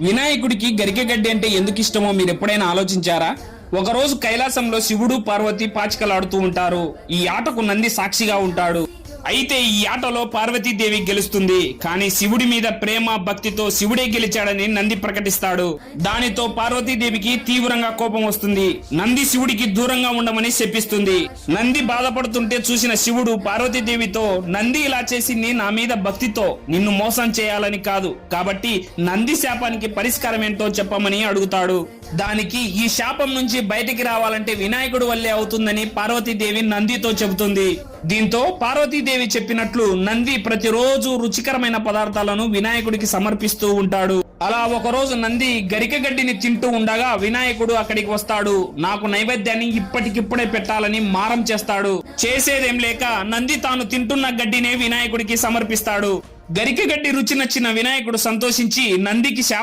వినాయకుడికి గరికెగడ్డి అంటే ఎందుకు ఇష్టమో మీరు ఎప్పుడైనా ఆలోచించారా? ఒకరోజు కైలాసంలో శివుడు పార్వతి పాచికలాడుతూ ఉంటారు. ఈ ఆటకు నంది సాక్షిగా ఉంటాడు. అయితే ఈ ఆటలో పార్వతీదేవి గెలుస్తుంది. కానీ శివుడి మీద ప్రేమ భక్తితో శివుడే గెలిచాడని నంది ప్రకటిస్తాడు. దానితో పార్వతీదేవికి తీవ్రంగా కోపం వస్తుంది. నంది శివుడికి దూరంగా ఉండమని శపిస్తుంది. నంది బాధపడుతుంటే చూసిన శివుడు పార్వతీదేవితో నంది ఇలా చేసింది నా మీద భక్తితో నిన్ను మోసం చేయాలని కాదు. కాబట్టి నంది శాపానికి పరిష్కారం ఏంటో చెప్పమని అడుగుతాడు. దానికి ఈ శాపం నుంచి బయటికి రావాలంటే వినాయకుడు వల్లే అవుతుందని పార్వతీదేవి నందితో చెబుతుంది. దీంతో పార్వతీదేవి చెప్పినట్లు నంది ప్రతిరోజు రుచికరమైన పదార్థాలను వినాయకుడికి సమర్పిస్తూ ఉంటాడు. అలా ఒకరోజు నంది గరిక గడ్డిని తింటూ ఉండగా వినాయకుడు అక్కడికి వస్తాడు. నాకు నైవేద్యాన్ని ఇప్పటికిప్పుడే పెట్టాలని మారం చేస్తాడు. చేసేదేం లేక నంది తాను తింటున్న గడ్డినే వినాయకుడికి సమర్పిస్తాడు. గరిక గడ్డి రుచి నచ్చిన వినాయకుడు సంతోషించి నందికి